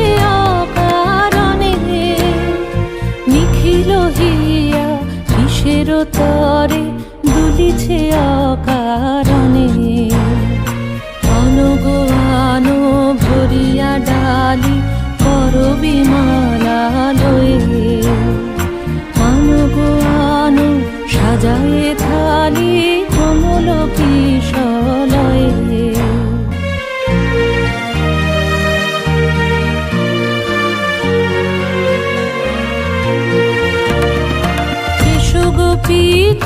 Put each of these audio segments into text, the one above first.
দুলিছে অকারণে নিখিল হিয়া কিসের তরে দুলিছে অকারণে। অনুগানো সুগোপিত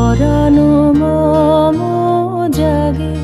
পরানো মম জাগে।